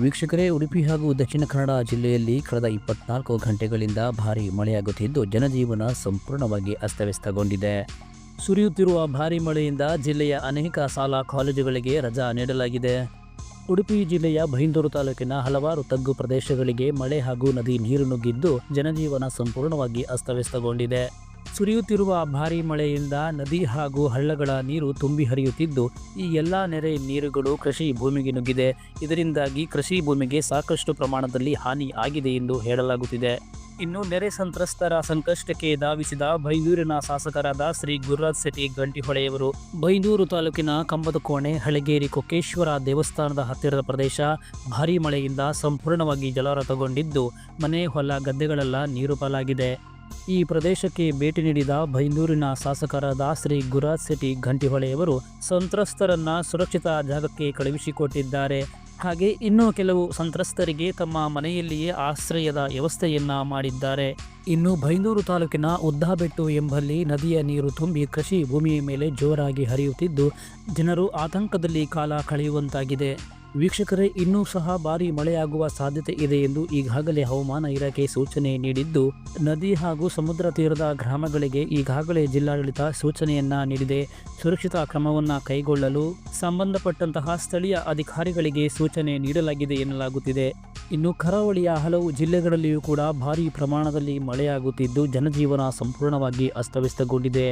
ವೀಕ್ಷಕರೇ, ಉಡುಪಿ ಹಾಗೂ ದಕ್ಷಿಣ ಕನ್ನಡ ಜಿಲ್ಲೆಯಲ್ಲಿ ಕಳೆದ ಇಪ್ಪತ್ನಾಲ್ಕು ಗಂಟೆಗಳಿಂದ ಭಾರೀ ಮಳೆಯಾಗುತ್ತಿದ್ದು, ಜನಜೀವನ ಸಂಪೂರ್ಣವಾಗಿ ಅಸ್ತವ್ಯಸ್ತಗೊಂಡಿದೆ. ಸುರಿಯುತ್ತಿರುವ ಭಾರೀ ಮಳೆಯಿಂದ ಜಿಲ್ಲೆಯ ಅನೇಕ ಶಾಲಾ ಕಾಲೇಜುಗಳಿಗೆ ರಜಾ ನೀಡಲಾಗಿದೆ. ಉಡುಪಿ ಜಿಲ್ಲೆಯ ಬೈಂದೂರು ತಾಲೂಕಿನ ಹಲವಾರು ತಗ್ಗು ಪ್ರದೇಶಗಳಿಗೆ ಮಳೆ ಹಾಗೂ ನದಿ ನೀರು ನುಗ್ಗಿದ್ದು, ಜನಜೀವನ ಸಂಪೂರ್ಣವಾಗಿ ಅಸ್ತವ್ಯಸ್ತಗೊಂಡಿದೆ. ಸುರಿಯುತ್ತಿರುವ ಭಾರೀ ಮಳೆಯಿಂದ ನದಿ ಹಾಗೂ ಹಳ್ಳಗಳ ನೀರು ತುಂಬಿ ಹರಿಯುತ್ತಿದ್ದು, ಈ ಎಲ್ಲ ನೆರೆ ನೀರುಗಳು ಕೃಷಿ ಭೂಮಿಗೆ ನುಗ್ಗಿದೆ. ಇದರಿಂದಾಗಿ ಕೃಷಿ ಭೂಮಿಗೆ ಸಾಕಷ್ಟು ಪ್ರಮಾಣದಲ್ಲಿ ಹಾನಿ ಆಗಿದೆ ಎಂದು ಹೇಳಲಾಗುತ್ತಿದೆ. ಇನ್ನು ನೆರೆ ಸಂತ್ರಸ್ತರ ಸಂಕಷ್ಟಕ್ಕೆ ಧಾವಿಸಿದ ಬೈದೂರಿನ ಶಾಸಕರಾದ ಶ್ರೀ ಗುರುರಾಜ್ ಶೆಟ್ಟಿ ಗಂಟಿಹೊಳೆಯವರು. ಬೈದೂರು ತಾಲೂಕಿನ ಕಂಬದಕೋಣೆ, ಹಳಗೇರಿ ಕೊಕ್ಕೇಶ್ವರ ದೇವಸ್ಥಾನದ ಹತ್ತಿರದ ಪ್ರದೇಶ ಭಾರೀ ಮಳೆಯಿಂದ ಸಂಪೂರ್ಣವಾಗಿ ಜಲಾವೃತಗೊಂಡಿದ್ದು, ಮನೆ, ಹೊಲ, ಗದ್ದೆಗಳೆಲ್ಲ ನೀರು ಪಾಲಾಗಿದೆ. ಈ ಪ್ರದೇಶಕ್ಕೆ ಭೇಟಿ ನೀಡಿದ ಬೈಂದೂರಿನ ಶಾಸಕರಾದ ಶ್ರೀ ಗುರಾಜ್ ಶೆಟ್ಟಿ ಘಂಟಿಹೊಳೆಯವರು ಸಂತ್ರಸ್ತರನ್ನ ಸುರಕ್ಷಿತ ಜಾಗಕ್ಕೆ ಕಳುಹಿಸಿಕೊಟ್ಟಿದ್ದಾರೆ. ಹಾಗೆ ಇನ್ನೂ ಕೆಲವು ಸಂತ್ರಸ್ತರಿಗೆ ತಮ್ಮ ಮನೆಯಲ್ಲಿಯೇ ಆಶ್ರಯದ ವ್ಯವಸ್ಥೆಯನ್ನ ಮಾಡಿದ್ದಾರೆ. ಇನ್ನು ಬೈಂದೂರು ತಾಲೂಕಿನ ಉದ್ದಾಬೆಟ್ಟು ಎಂಬಲ್ಲಿ ನದಿಯ ನೀರು ತುಂಬಿ ಕೃಷಿ ಭೂಮಿಯ ಮೇಲೆ ಜೋರಾಗಿ ಹರಿಯುತ್ತಿದ್ದು, ಜನರು ಆತಂಕದಲ್ಲಿ ಕಾಲ ಕಳೆಯುವಂತಾಗಿದೆ. ವೀಕ್ಷಕರೇ, ಇನ್ನೂ ಸಹ ಭಾರಿ ಮಳೆಯಾಗುವ ಸಾಧ್ಯತೆ ಇದೆ ಎಂದು ಈಗಾಗಲೇ ಹವಾಮಾನ ಇಲಾಖೆ ಸೂಚನೆ ನೀಡಿದ್ದು, ನದಿ ಹಾಗೂ ಸಮುದ್ರ ತೀರದ ಗ್ರಾಮಗಳಿಗೆ ಈಗಾಗಲೇ ಜಿಲ್ಲಾಡಳಿತ ಸೂಚನೆಯನ್ನ ನೀಡಿದೆ. ಸುರಕ್ಷಿತ ಕ್ರಮವನ್ನು ಕೈಗೊಳ್ಳಲು ಸಂಬಂಧಪಟ್ಟಂತಹ ಸ್ಥಳೀಯ ಅಧಿಕಾರಿಗಳಿಗೆ ಸೂಚನೆ ನೀಡಲಾಗಿದೆ ಎನ್ನಲಾಗುತ್ತಿದೆ. ಇನ್ನು ಕರಾವಳಿಯ ಹಲವು ಜಿಲ್ಲೆಗಳಲ್ಲಿಯೂ ಕೂಡ ಭಾರೀ ಪ್ರಮಾಣದಲ್ಲಿ ಮಳೆಯಾಗುತ್ತಿದ್ದು, ಜನಜೀವನ ಸಂಪೂರ್ಣವಾಗಿ ಅಸ್ತವ್ಯಸ್ತಗೊಂಡಿದೆ.